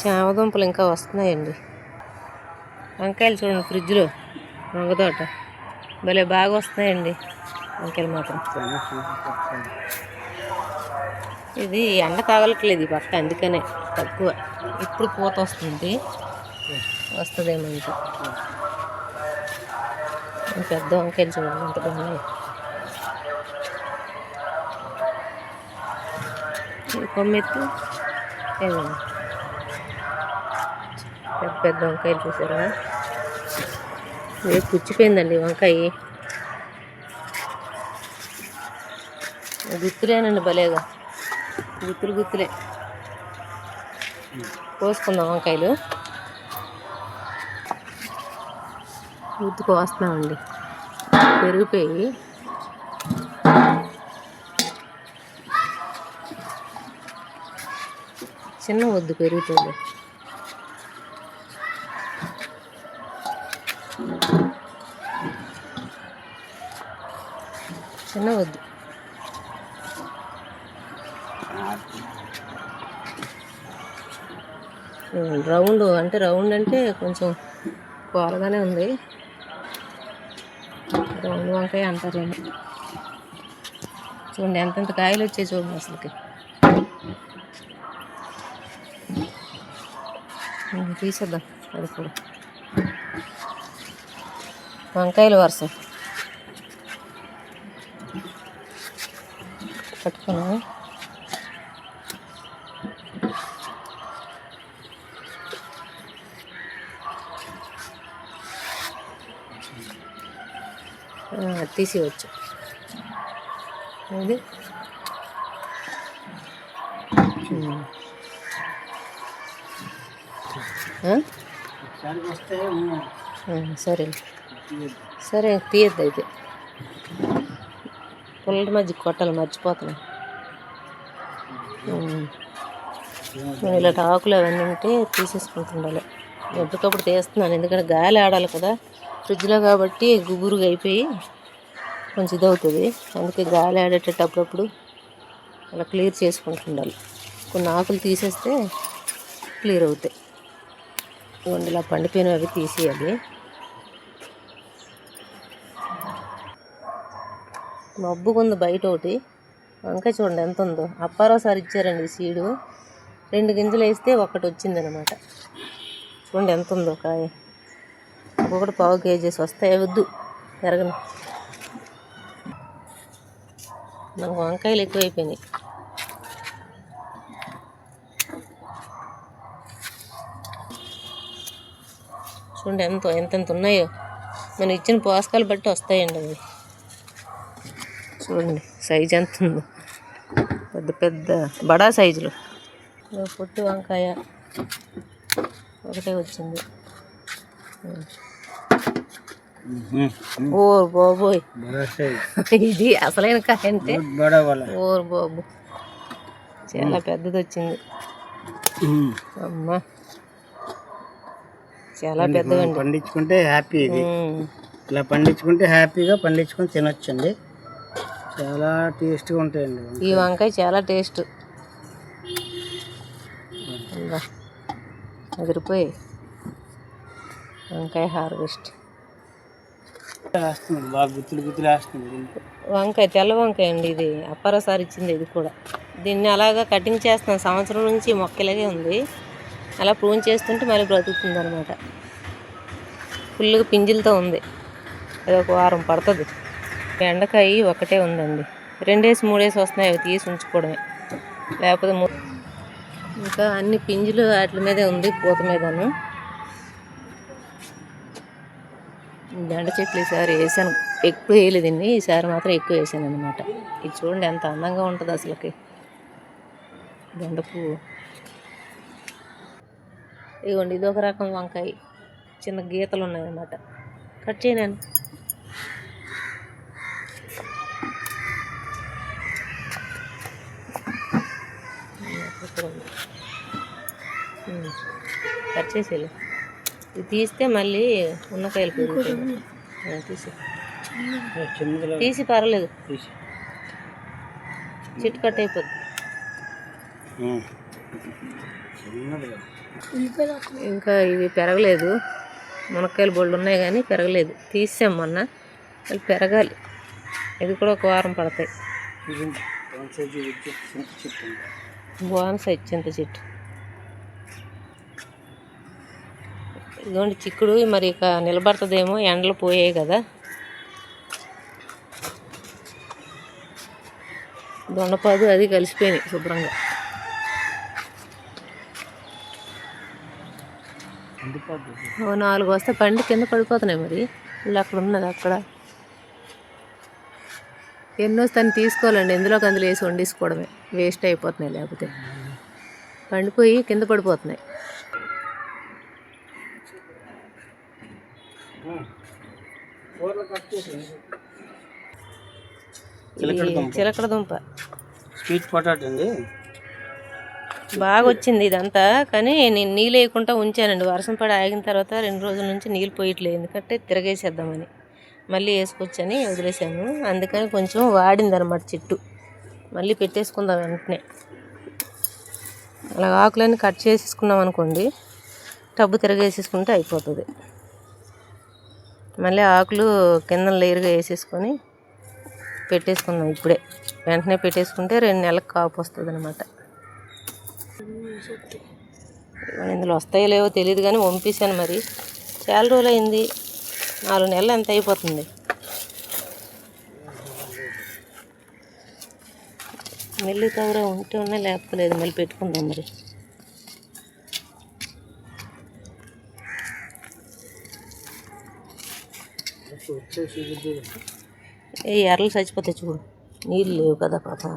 చామదుంపలు ఇంకా వస్తున్నాయండి. వంకాయలు చూడండి ఫ్రిడ్జ్లో వంగతోట. భలే బాగా వస్తున్నాయండి వంకాయలు మాత్రం. ఇది ఎండ తాగలట్లేదు ఈ పక్క అందుకనే తక్కువ. ఇప్పుడు పూత వస్తుంది. వస్తుందేమో ఇంకా. పెద్ద వంకాయలు చూడండి ఎంత బాగున్నాయి. కొమ్మెత్తు ఏమండి పెద్ద పెద్ద వంకాయలు చూసారా? ఇది పుచ్చిపోయిందండి వంకాయ. గుత్తులేనండి భలేగా. గుత్తులు గుత్తులే. కోసుకుందాం వంకాయలు. గుత్తు కోస్తున్నామండి. పెరిగిపోయి. చిన్న వద్దు పెరుగుతుంది. చిన్న వద్దు. రౌండ్ అంటే రౌండ్ అంటే కొంచెం కూరగానే ఉంది. రౌండ్ వంకాయ అంటారేమో చూడండి ఎంతెంత కాయలు వచ్చాయి చూడండి అసలుకి. తీసేద్దాం అది కూడా. వంకాయలు వరుస. పట్టుకున్నా తీసేయచ్చు ఇది. సరే. సరే తీయద్దు అయితే. పుల్లటి మధ్య కొట్టాలి మర్చిపోతున్నా. ఇలాంటి ఆకులు అవన్నీ ఉంటే తీసేసుకుంటుండాలి. ఎప్పటికప్పుడు తీస్తున్నాను ఎందుకంటే గాలి ఆడాలి కదా. ఫ్రిడ్జ్లో కాబట్టి గుబురుగా అయిపోయి కొంచెం ఇదవుతుంది. అందుకే గాలి ఆడేటట్టు అప్పుడప్పుడు అలా క్లియర్ చేసుకుంటుండాలి. కొన్ని ఆకులు తీసేస్తే క్లియర్ అవుతాయి. ఇలా పండిపోయినవి అవి తీసేయాలి. మబ్బుకుంది బయట ఒకటి వంకాయ చూడండి ఎంత ఉందో అప్పారోసారి ఇచ్చారండి సీడు. రెండు గింజలు వేస్తే ఒకటి వచ్చిందనమాట చూడండి ఎంత ఉందో కాయ. ఒక్కొక్కటి పావు కేజీస్ వస్తాయి వద్దు. ఎరగను. నాకు వంకాయలు ఎక్కువైపోయినాయి. చూడండి ఎంత ఎంతెంత ఉన్నాయో. మనం ఇచ్చిన పోషకాలు బట్టి వస్తాయండి అవి. చూడండి సైజ్ ఎంత ఉందో. పెద్ద పెద్ద బడా సైజులు పొట్టు వంకాయ ఒకటే వచ్చింది. ఓ బాబోయ్. ఇది అసలైన కాయ అంటే ఓర్ బాబు. చాలా పెద్దది వచ్చింది. అమ్మా. చాలా పెద్దదండి. పండించుకుంటే హ్యాపీ ఇది. ఇలా పండించుకుంటే హ్యాపీగా పండించుకొని తినొచ్చండి. చాలా టేస్ట్గా ఉంటాయండి. ఈ వంకాయ చాలా టేస్ట్. ఉందా. అదిరిపోయి వంకాయ హార్వెస్ట్. వంకాయ తెల్ల వంకాయ అండి ఇది. అప్పారసారి ఇచ్చింది ఇది కూడా. దీన్ని అలాగా కటింగ్ చేస్తున్నాను సంవత్సరం నుంచి మొక్క ఇలాగే ఉంది. అలా ప్రూన్ చేస్తుంటే మళ్ళీ బ్రతుకుతుంది అనమాట ఫుల్గా పింజిలతో ఉంది. అది ఒక వారం పడుతుంది. బెండకాయ ఒకటే ఉందండి. రెండేసి మూడేసి వస్తున్నాయి అవి తీసి ఉంచుకోవడమే. లేకపోతే ఇంకా అన్ని పింజులు వాటి మీదే ఉంది పూత మీదను. బెండ చెట్లు ఈసారి వేసాను. ఎక్కువ వేయలేదండి ఈసారి మాత్రం ఎక్కువ వేసాను అనమాట ఇది చూడండి ఎంత అందంగా ఉంటుంది అసలుకి. బెండ పువ్వు. ఇదిగోండి ఇది ఒక రకం వంకాయ. చిన్న గీతలు ఉన్నాయన్నమాట. కట్ చేయను కట్ చేసేయాలి ఇది తీస్తే మళ్ళీ ఉన్నకాయలు పెరుగుతాయి. తీసి తీసి పర్లేదు. తీసి చిట్టు కట్ అయిపోద్ది. ఇంకా ఇవి పెరగలేదు. మునక్కాయలు బొళ్ళు ఉన్నాయి కానీ పెరగలేదు. తీసాం మొన్న. అవి పెరగాలి. ఇది కూడా ఒక వారం పడతాయి. ఇది వన్ చింత చెట్టు బాగుంది చింత చెట్టు ఇదిగోండి చిక్కుడు మరి ఇక నిలబడుతుందేమో ఎండలు పోయాయి కదా. దొండపాదు అది కలిసిపోయినాయి శుభ్రంగా. ఓ నాలుగు వస్తే పండి కింద పడిపోతున్నాయి మరి. వీళ్ళు అక్కడ ఉన్నది అక్కడ. ఎన్నో తను తీసుకోవాలండి. ఎందులోకి అందులో వేసి వండేసుకోవడమే. వేస్ట్ అయిపోతున్నాయి లేకపోతే. పండిపోయి కింద పడిపోతున్నాయి. చిలకడ దుంప. స్వీట్ పొటాటో అండి. బాగా వచ్చింది ఇదంతా. కానీ నేను నీళ్ళు వేయకుండా ఉంచానండి. వర్షం పడి ఆగిన తర్వాత రెండు రోజుల నుంచి నీళ్ళు పోయట్లేదు. ఎందుకంటే తిరగేసేద్దామని. మళ్ళీ వేసుకొచ్చని వదిలేసాను. అందుకని కొంచెం వాడింది అనమాట చెట్టు. మళ్ళీ పెట్టేసుకుందాం వెంటనే. అలా ఆకులన్నీ కట్ చేసేసుకున్నాం అనుకోండి టబ్బు తిరగేసేసుకుంటే అయిపోతుంది. మళ్ళీ ఆకులు కింద లేరుగా వేసేసుకొని పెట్టేసుకుందాం ఇప్పుడే. వెంటనే పెట్టేసుకుంటే రెండు నెలలకు కాపు వస్తుంది అనమాట ఇందులో వస్తాయో లేవో తెలియదు కానీ పంపించాను మరి. చాలా రోజులు అయింది నాలుగు నెలలు ఎంత అయిపోతుంది? మళ్ళీ తవర ఉంటే ఉన్నా లేకపోలేదు మళ్ళీ పెట్టుకుందాం మరి. ఏ ఎర్రలు చచ్చిపోతాయి చూడు. నీళ్ళు లేవు కదా పాపం.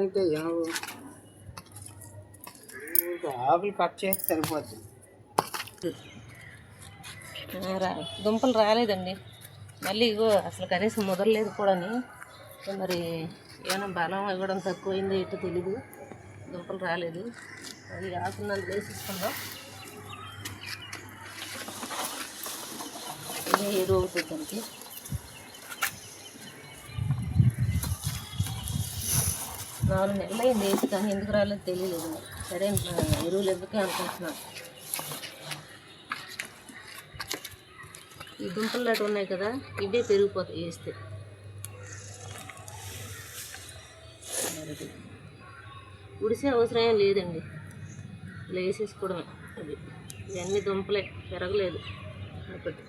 అంటే ఆకులు కట్ చేస్తే సరిపోద్ది. రా దుంపలు రాలేదండి. మళ్ళీ ఇగో అసలు కనీసం ముదరలేదు కూడాని. మరి ఏమైనా బలం ఇవ్వడం తక్కువైందో ఏంటో తెలీదు. దుంపలు రాలేదు. అది రాకుండా వేసేసుకుందాం. ఇదే ఏదో అవుతుంది దానికి నాలుగు నెలలు అయింది వేసి కానీ ఎందుకు రాలేదు తెలియలేదు. సరే ఎరువులు ఎందుకే అనుకుంటున్నాను ఈ దుంపలు లాంటి ఉన్నాయి కదా ఇవే పెరిగిపోతాయి వేస్తే. ఉడిసే అవసరం ఏం లేదండి. ఇలా వేసేసుకోవడమే అది. ఇవన్నీ దుంపలే పెరగలేదు ఒకటి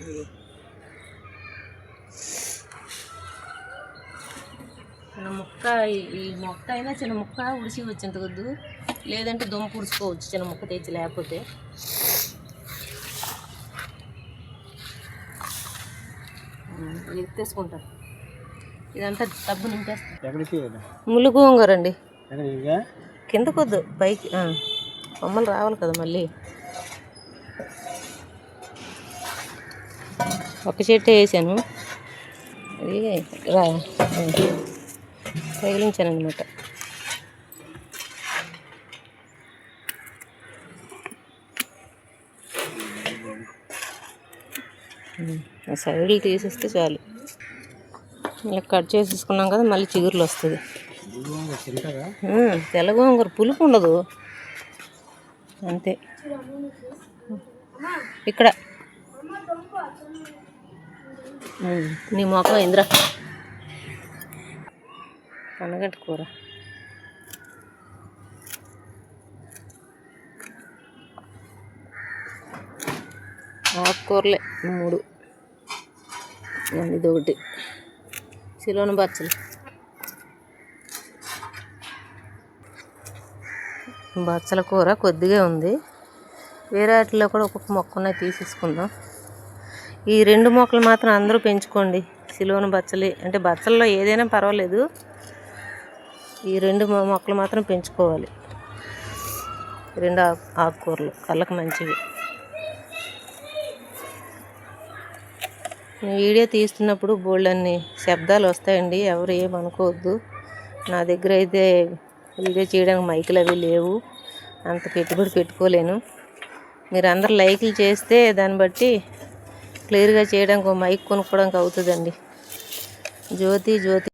ఇదిగో. చిన్న ముక్క ఈ- మొక్క అయినా చిన్న ముక్క ఉడిసి వచ్చేంత కొద్దు లేదంటే దుమ్మ పుడుచుకోవచ్చు చిన్న ముక్క తెచ్చి లేకపోతే. ఎత్తేసుకుంటాను ఇదంతా డబ్బు ఎక్కడికి? ముళ్ళు గోంగూరండి ఎక్కడికి? కింద కొద్దు పైకి. కొమ్మలు రావాలి కదా మళ్ళీ. ఒక చెట్టు వేసాను. అది రా తగిలించాను అనమాట సైడ్లు తీసేస్తే చాలు. ఇలా కట్ చేసేసుకున్నాం కదా మళ్ళీ చిగురులు వస్తుంది. ఇదిగో తెల్ల గోంగూర పులుపు ఉండదు. అంతే. ఇక్కడ. నీ మొఖం ఇంద్ర. పనగట్టు కూర. ఆకుకూరలే మూడు. ఇది ఒకటి. సిలోన బచ్చలు. బచ్చల కూర కొద్దిగా ఉంది. వేరే వాటిలో కూడా ఒక్కొక్క మొక్క ఉన్నాయి తీసేసుకుందాం. ఈ రెండు మొక్కలు మాత్రం అందరూ పెంచుకోండి. సిలోన బచ్చలి అంటే బచ్చల్లో ఏదైనా పర్వాలేదు. ఈ రెండు మొక్కలు మాత్రం పెంచుకోవాలి. రెండు ఆకు ఆకుకూరలు కళ్ళకు మంచివి. వీడియో తీస్తున్నప్పుడు బోల్డన్ని శబ్దాలు వస్తాయండి. ఎవరు ఏమనుకోవద్దు నా దగ్గర అయితే వీడియో చేయడానికి మైకులు అవి లేవు. అంత పెట్టుబడి పెట్టుకోలేను. మీరు అందరు లైకులు చేస్తే దాన్ని బట్టి క్లియర్గా చేయడానికి ఒక మైక్ కొనుక్కోవడానికి అవుతుందండి. జ్యోతి జ్యోతి